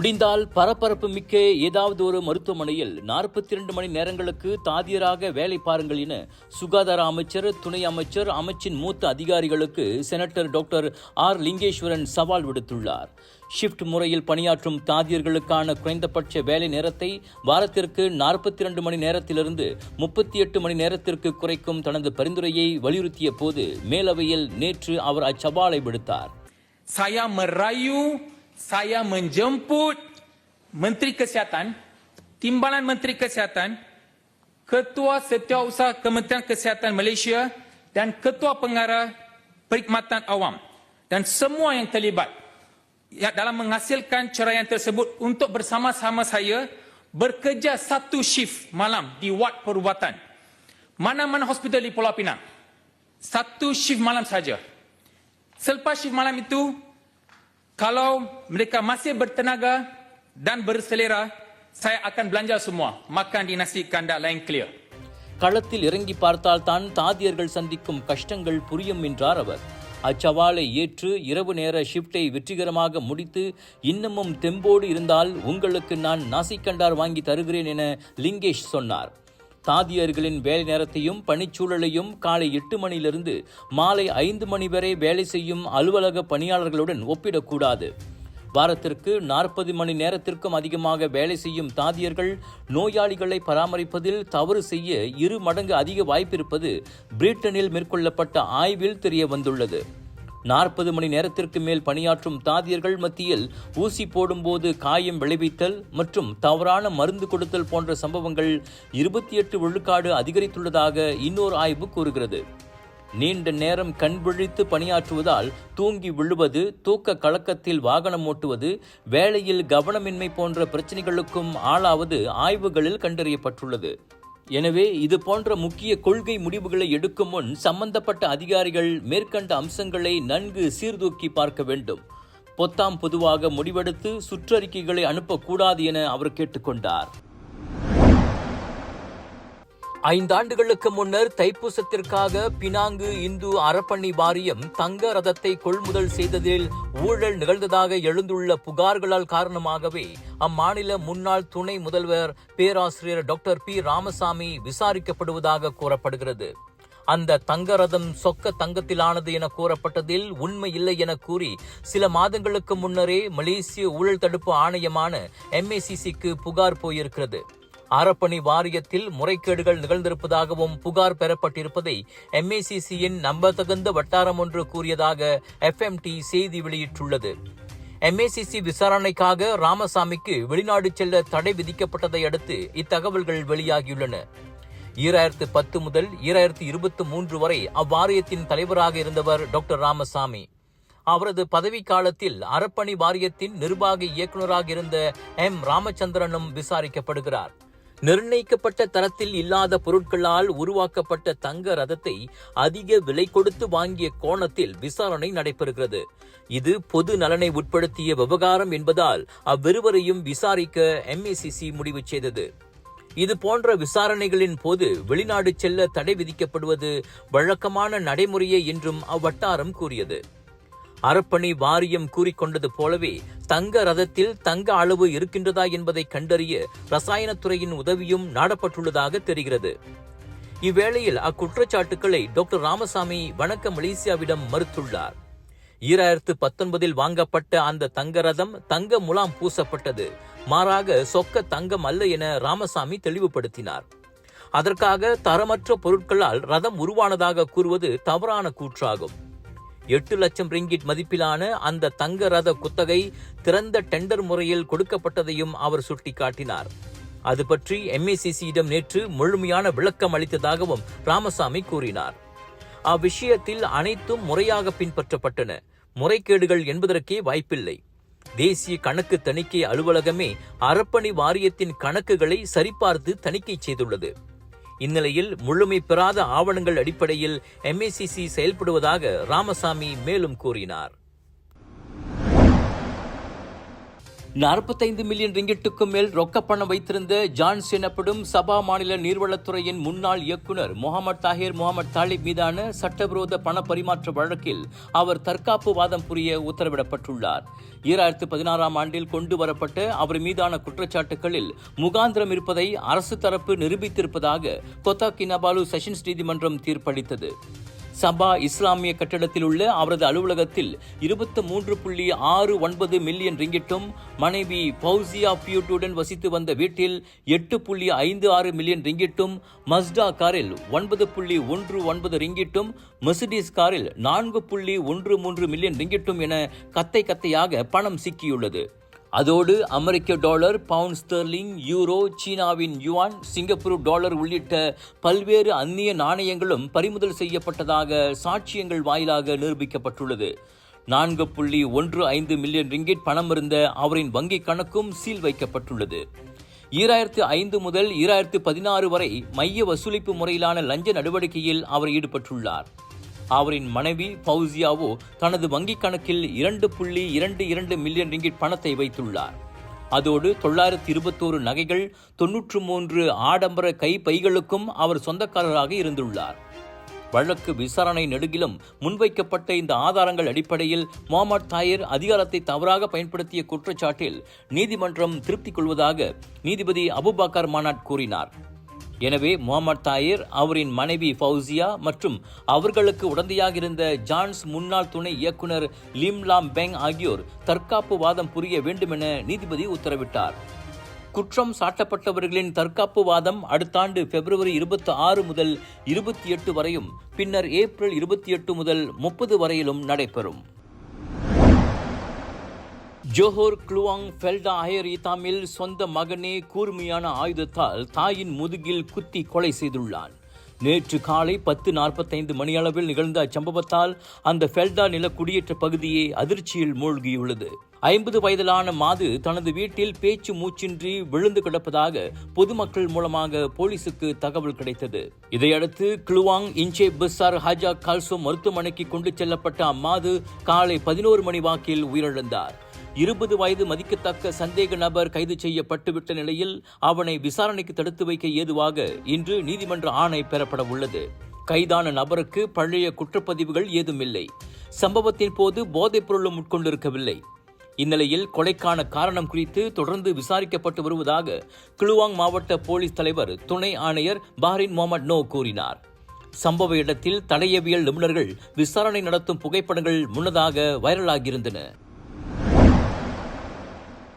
முடிந்தால் பரபரப்பு மிக்க ஏதாவது ஒரு மருத்துவமனையில் நாற்பத்தி இரண்டு மணி நேரங்களுக்கு தாதியராக வேலை பாருங்கள் என சுகாதார அமைச்சர் துணை அமைச்சர் அமைச்சின் மூத்த அதிகாரிகளுக்கு செனட்டர் டாக்டர் ஆர். லிங்கேஸ்வரன் சவால் விடுத்துள்ளார். ஷிஃப்ட் முறையில் பணியாற்றும் தாதியர்களுக்கான குறைந்தபட்ச வேலை நேரத்தை வாரத்திற்கு நாற்பத்தி இரண்டு மணி நேரத்திலிருந்து முப்பத்தி எட்டு மணி நேரத்திற்கு குறைக்கும் தனது பரிந்துரையை வலியுறுத்திய போது மேலவையில் நேற்று அவர் அச்சவாலை விடுத்தார். Saya menjemput Menteri Kesihatan, Timbalan Menteri Kesihatan, Ketua Setiausaha Kementerian Kesihatan Malaysia dan Ketua Pengarah Perkhidmatan Awam dan semua yang terlibat ya, dalam menghasilkan ceraian tersebut untuk bersama-sama saya bekerja satu shift malam di wad perubatan. Mana-mana hospital di Pulau Pinang. Satu shift malam saja. Selepas shift malam itu, kalau mereka masih bertenaga dan berselera, saya akan belanja semua. Makan di nasi kandar lain clear. களத்தில் இறங்கி பார்த்தால் தான் தாதியர்கள் சந்திக்கும் கஷ்டங்கள் புரியும் என்றார் அவர் அச்சவாலை ஏற்று இரவு நேர ஷிப்டை வெற்றிகரமாக முடித்து இன்னமும் தெம்போடு இருந்தால் உங்களுக்கு நான் நாசிக்கண்டார் வாங்கி தருகிறேன் என லிங்கேஷ் சொன்னார் தாதியர்களின் வேலை நேரத்தையும் பணிச்சூழலையும் காலை எட்டு மணியிலிருந்து மாலை ஐந்து மணி வரை வேலை செய்யும் அலுவலக பணியாளர்களுடன் ஒப்பிடக்கூடாது. வாரத்திற்கு நாற்பது மணி நேரத்திற்கும் அதிகமாக வேலை செய்யும் தாதியர்கள் நோயாளிகளை பராமரிப்பதில் தவறு செய்ய இரு மடங்கு அதிக வாய்ப்பிருப்பது பிரிட்டனில் மேற்கொள்ளப்பட்ட ஆய்வில் தெரிய வந்துள்ளது நாற்பது மணி நேரத்திற்கு மேல் பணியாற்றும் தாதியர்கள் மத்தியில் ஊசி போடும்போது காயம் விளைவித்தல் மற்றும் தவறான மருந்து கொடுத்தல் போன்ற சம்பவங்கள் இருபத்தி எட்டு விழுக்காடு அதிகரித்துள்ளதாக இன்னொரு ஆய்வு கூறுகிறது. நீண்ட நேரம் கண் விழித்து பணியாற்றுவதால் தூங்கி விழுவது தூக்க கலக்கத்தில் வாகனம் ஓட்டுவது வேலையில் கவனமின்மை போன்ற பிரச்சனைகளுக்கும் ஆளாவது ஆய்வுகளில் கண்டறியப்பட்டுள்ளது. எனவே இது போன்ற முக்கிய கொள்கை முடிவுகளை எடுக்கும் முன் சம்பந்தப்பட்ட அதிகாரிகள் மேற்கண்ட அம்சங்களை நன்கு சீர்தூக்கி பார்க்க வேண்டும். பொத்தாம் பொதுவாக முடிவெடுத்து சுற்றறிக்கைகளை அனுப்பக்கூடாது என அவர் கேட்டுக்கொண்டார். ஐந்தாண்டுகளுக்கு முன்னர் தைப்பூசத்திற்காக பினாங்கு இந்து அறப்பணி வாரியம் தங்க ரதத்தை கொள்முதல் செய்ததில் ஊழல் நிகழ்ந்ததாக எழுந்துள்ள புகார்களால் காரணமாகவே அம்மாநில முன்னாள் துணை முதல்வர் பேராசிரியர் டாக்டர் பி. ராமசாமி விசாரிக்கப்படுவதாக கூறப்படுகிறது. அந்த தங்க ரதம் சொக்க தங்கத்திலானது என கூறப்பட்டதில் உண்மை இல்லை என கூறி சில மாதங்களுக்கு முன்னரே மலேசிய ஊழல் தடுப்பு ஆணையமான எம்ஏசிசிக்கு புகார் போயிருக்கிறது. அறப்பணி வாரியத்தில் முறைகேடுகள் நிகழ்ந்திருப்பதாகவும் புகார் பெறப்பட்டிருப்பதை எம்ஏசிசியின் நம்பத்தகுந்த வட்டாரம் ஒன்று கூறியதாக எஃப்எம்டி செய்தி வெளியிட்டுள்ளது. எம்ஏசிசி விசாரணைக்காக ராமசாமிக்கு வெளிநாடு செல்ல தடை விதிக்கப்பட்டதை அடுத்து இத்தகவல்கள் வெளியாகியுள்ளன. ஈராயிரத்து பத்து முதல் ஈராயிரத்து இருபத்தி மூன்று வரை அவ்வாரியத்தின் தலைவராக இருந்தவர் டாக்டர் ராமசாமி. அவரது பதவி காலத்தில் அறப்பணி வாரியத்தின் நிர்வாக இயக்குநராக இருந்த எம் ராமச்சந்திரனும் விசாரிக்கப்படுகிறார். நிர்ணயிக்கப்பட்ட தரத்தில் இல்லாத பொருட்களால் உருவாக்கப்பட்ட தங்க ரதத்தை அதிக விலை கொடுத்து வாங்கிய கோணத்தில் விசாரணை நடைபெறுகிறது. இது பொது நலனை உட்படுத்திய விவகாரம் என்பதால் அவ்விருவரையும் விசாரிக்க எம்ஏசிசி முடிவு செய்தது. இது போன்ற விசாரணைகளின் போது வெளிநாடு செல்ல தடை விதிக்கப்படுவது வழக்கமான நடைமுறையே என்றும் அவ்வட்டாரம் கூறியது. அறப்பணி வாரியம் கூறிக்கொண்டது போலவே தங்க ரதத்தில் தங்க அளவு இருக்கின்றதா என்பதை கண்டறிய ரசாயனத்துறையின் உதவியும் நாடப்பட்டுள்ளதாக தெரிகிறது. இவ்வேளையில் அக்குற்றச்சாட்டுக்களை டாக்டர் ராமசாமி வணக்க மலேசியாவிடம் மறுத்துள்ளார். ஈராயிரத்து பத்தொன்பதில் வாங்கப்பட்ட அந்த தங்க ரதம் தங்க முலாம் பூசப்பட்டது. மாறாக சொக்க தங்கம் அல்ல என ராமசாமி தெளிவுபடுத்தினார். அதற்காக தரமற்ற பொருட்களால் ரதம் உருவானதாக கூறுவது தவறான கூற்றாகும். எட்டு லட்சம் ரிங்கிட் மதிப்பிலான அந்த தங்க ரத குத்தகை திறந்த டெண்டர் முறையில் கொடுக்கப்பட்டதையும் அவர் சுட்டிக்காட்டினார். அது பற்றி எம்ஏசிசியிடம் நேற்று முழுமையான விளக்கம் அளித்ததாகவும் ராமசாமி கூறினார். அவ்விஷயத்தில் அனைத்தும் முறையாக பின்பற்றப்பட்டன. முறைகேடுகள் என்பதற்கே வாய்ப்பில்லை. தேசிய கணக்கு தணிக்கை அலுவலகமே அறப்பணி வாரியத்தின் கணக்குகளை சரிபார்த்து தணிக்கை செய்துள்ளது. இந்நிலையில் முழுமை பெறாத ஆவணங்கள் அடிப்படையில் எம்ஏசிசி செயல்படுவதாக ராமசாமி மேலும் கூறினார். நாற்பத்தைந்து மில்லியன் ரிங்கிட்டுக்கும் மேல் ரொக்க பணம் வைத்திருந்த ஜான்ஸ் எனப்படும் சபா மாநில நீர்வளத்துறையின் முன்னாள் இயக்குனர் முகமது தாஹிர் முகமது தாலிப் மீதான சட்டவிரோத பண பரிமாற்ற வழக்கில் அவர் தற்காப்பு வாதம் புரிய உத்தரவிடப்பட்டுள்ளார். ஈராயிரத்து பதினாறாம் ஆண்டில் கொண்டு வரப்பட்ட அவர் மீதான குற்றச்சாட்டுகளில் முகாந்திரம் இருப்பதை அரசு தரப்பு நிரூபித்திருப்பதாக கொத்தா கினபாலு செஷன்ஸ் நீதிமன்றம் தீர்ப்பளித்தது. சபா இஸ்லாமிய கட்டடத்தில் உள்ள அவரது அலுவலகத்தில் இருபத்தி மூன்று புள்ளி ஆறு ஒன்பது மில்லியன் ரிங்கிட்டும் மனைவி பௌசியா பியூட்டுடன் வசித்து வந்த வீட்டில் எட்டு புள்ளி ஐந்து ஆறு மில்லியன் ரிங்கிட்டும் மஸ்டா காரில் ஒன்பது புள்ளி ஒன்று ஒன்பது ரிங்கிட்டும் மெர்சிடிஸ் காரில் நான்கு புள்ளி ஒன்று மூன்று மில்லியன் ரிங்கிட்டும் என கத்தை கத்தையாக பணம் சிக்கியுள்ளது. அதோடு அமெரிக்க டாலர் பவுண்ட் ஸ்டெர்லிங் யூரோ சீனாவின் யுவான் சிங்கப்பூர் டாலர் உள்ளிட்ட பல்வேறு அந்நிய நாணயங்களும் பறிமுதல் செய்யப்பட்டதாக சாட்சியங்கள் வாயிலாக நிரூபிக்கப்பட்டுள்ளது. நான்கு புள்ளி ஒன்று ஐந்து மில்லியன் ரிங்கிட் பணம் இருந்த அவரின் வங்கிக் கணக்கும் சீல் வைக்கப்பட்டுள்ளது. ஈராயிரத்து ஐந்து முதல் ஈராயிரத்து பதினாறு வரை மைய வசூலிப்பு முறையிலான லஞ்ச நடவடிக்கையில் அவர் ஈடுபட்டுள்ளார். அவரின் மனைவி பவுசியாவோ தனது வங்கிக் கணக்கில் இரண்டு புள்ளி இரண்டு இரண்டு மில்லியன் ரிங்கிட் பணத்தை வைத்துள்ளார். அதோடு தொள்ளாயிரத்தி இருபத்தோரு நகைகள் தொன்னூற்று மூன்று ஆடம்பர கை பைகளுக்கும் அவர் சொந்தக்காரராக இருந்துள்ளார். வழக்கு விசாரணை நெடுகிலும் முன்வைக்கப்பட்ட இந்த ஆதாரங்கள் அடிப்படையில் முகமது தாயர் அதிகாரத்தை தவறாக பயன்படுத்திய குற்றச்சாட்டில் நீதிமன்றம் திருப்தி கொள்வதாக நீதிபதி அபுபாக்கர் மானாட் கூறினார். எனவே முகமது தாயிர் அவரின் மனைவி ஃபவுசியா மற்றும் அவர்களுக்கு உடந்தையாக இருந்த ஜான்ஸ் முன்னாள் துணை இயக்குனர் லிம் லாம் பெங் ஆகியோர் தற்காப்பு வாதம் புரிய வேண்டும் என நீதிபதி உத்தரவிட்டார். குற்றம் சாட்டப்பட்டவர்களின் தற்காப்பு வாதம் அடுத்த ஆண்டு பிப்ரவரி இருபத்தி ஆறு முதல் இருபத்தி எட்டு வரையும் பின்னர் ஏப்ரல் இருபத்தி எட்டு முதல் முப்பது வரையிலும் நடைபெறும். ஜோஹோர் குளுவாங் ஃபெல்டா அயர் இத்தாமில் சொந்த மகனே கூர்மையான ஆயுதத்தால் தாயின் முதுகில் குத்தி கொலை செய்துள்ளான். நேற்று காலை பத்து நாற்பத்தைந்து மணியளவில் நிகழ்ந்த அச்சம்பவத்தால் அந்த ஃபெல்டா நில குடியேற்ற பகுதியே அதிர்ச்சியில் மூழ்கியுள்ளது. ஐம்பது வயதிலான மாது தனது வீட்டில் பேச்சு மூச்சின்றி விழுந்து கிடப்பதாக பொதுமக்கள் மூலமாக போலீசுக்கு தகவல் கிடைத்தது. இதையடுத்து கிளுவாங் இன்சே பிசார் ஹஜா கால்சோ மருத்துவமனைக்கு கொண்டு செல்லப்பட்ட அம்மாது காலை பதினோரு மணி வாக்கில் உயிரிழந்தார். இருபது வயது மதிக்கத்தக்க சந்தேக நபர் கைது செய்யப்பட்டுவிட்ட நிலையில் அவனை விசாரணைக்கு தடுத்து வைக்க ஏதுவாக இன்று நீதிமன்ற ஆணை பெறப்பட உள்ளது. கைதான நபருக்கு பழைய குற்றப்பதிவுகள் ஏதுமில்லை. சம்பவத்தின் போது போதைப் பொருளும் உட்கொண்டிருக்கவில்லை. இந்நிலையில் கொலைக்கான காரணம் குறித்து தொடர்ந்து விசாரிக்கப்பட்டு வருவதாக கிளுவாங் மாவட்ட போலீஸ் தலைவர் துணை ஆணையர் பாரின் முகமது நோ கூறினார். சம்பவ இடத்தில் தடயவியல் நிபுணர்கள் விசாரணை நடத்தும் புகைப்படங்கள் முன்னதாக வைரலாகியிருந்தன.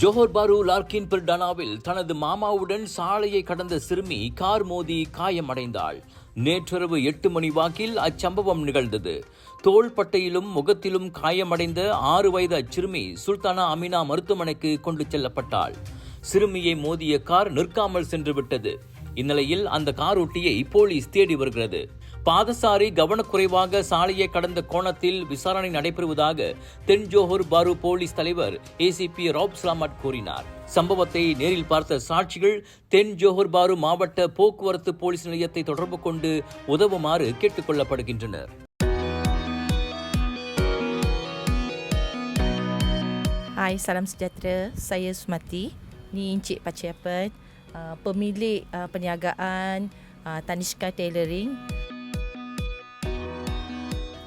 ஜோஹர் பாரு லார்கின் பிர்டானாவில் தனது மாமாவுடன் சாலையை கடந்த சிறுமி கார் மோதி காயமடைந்தாள். நேற்றிரவு எட்டு மணி வாக்கில் அச்சம்பவம் நிகழ்ந்தது. தோள்பட்டையிலும் முகத்திலும் காயமடைந்த ஆறு வயது அச்சிறுமி சுல்தானா அமினா மருத்துவமனைக்கு கொண்டு செல்லப்பட்டாள். சிறுமியை மோதிய கார் நிற்காமல் சென்று விட்டது இந்நிலையில் அந்த கார் ஒட்டியை போலீஸ் தேடி வருகிறது. பாதசாரி கவனக்குறைவாக சாலையை கடந்த கோணத்தில் விசாரணை நடைபெறுவதாக தென் ஜோஹர் பாரு போலீஸ் தலைவர் ஏசிபி ராப் ஸ்லாமட் கூறினார் சம்பவத்தை நேரில் பார்த்த சாட்சிகள் தென் ஜோஹர் பாரு மாவட்ட போக்குவரத்து போலீஸ் நிலையத்தை தொடர்பு கொண்டு உதவுமாறு கேட்டுக் கொள்ளப்படுகின்றனர் Hai, salam sejahtera. Saya Sumati. Ni Encik Paciapan, uh, pemilik uh, perniagaan uh, Tanishka Tailoring.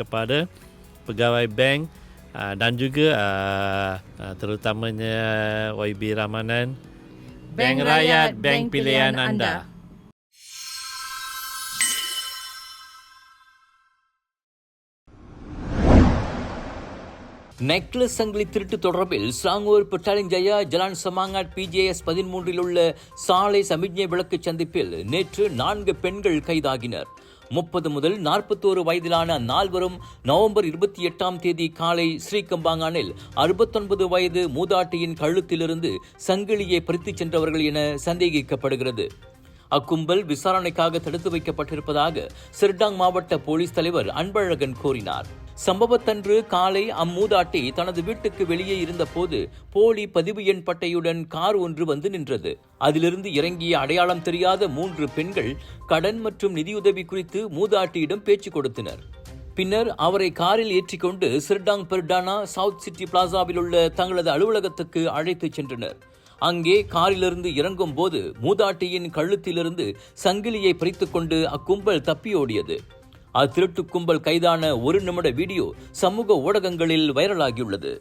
kepada pegawai bank uh, dan juga uh, uh, terutamanya YB Ramanan. Bank Rakyat, bank pilihan anda. Necklace சங்கிலி திருட்டு தொடர்பில் Selangor Petaling Jaya Jalan Semangat PJS பதிமூன்றில் உள்ள சாலை சமிக்ஞை விளக்கு சந்திப்பில் நேற்று நான்கு பெண்கள் கைதாகினர். முப்பது முதல் நாற்பத்தோரு வயதிலான நால்வரும் நவம்பர் இருபத்தி எட்டாம் தேதி காலை ஸ்ரீகம்பாங்கானில் அறுபத்தொன்பது வயது மூதாட்டியின் கழுத்திலிருந்து சங்கிலியை பறித்துச் சென்றவர்கள் என சந்தேகிக்கப்படுகிறது. அக்கும்பல் விசாரணைக்காக தடுத்து வைக்கப்பட்டிருப்பதாக சிர்டாங் மாவட்ட போலீஸ் தலைவர் அன்பழகன் கூறினார். சம்பவத்தன்று காலை அம்மூதாட்டி தனது வீட்டுக்கு வெளியே இருந்தபோது போலி பதிவு எண் பட்டையுடன் கார் ஒன்று வந்து நின்றது. அதிலிருந்து இறங்கிய அடையாளம் தெரியாத மூன்று பெண்கள் கடன் மற்றும் நிதியுதவி குறித்து மூதாட்டியிடம் பேச்சு கொடுத்தனர். பின்னர் அவரை காரில் ஏற்றிக்கொண்டு சிர்டாங் பெர்டானா சவுத் சிட்டி பிளாசாவில் உள்ள தங்களது அலுவலகத்துக்கு அழைத்துச் சென்றனர். அங்கே காரிலிருந்து இறங்கும் போது மூதாட்டியின் கழுத்திலிருந்து சங்கிலியை பறித்துக்கொண்டு அக்கும்பல் தப்பியோடியது அத்திருட்டு கும்பல் கைதான ஒரு நிமிட வீடியோ சமூக ஊடகங்களில் வைரலாகியுள்ளது.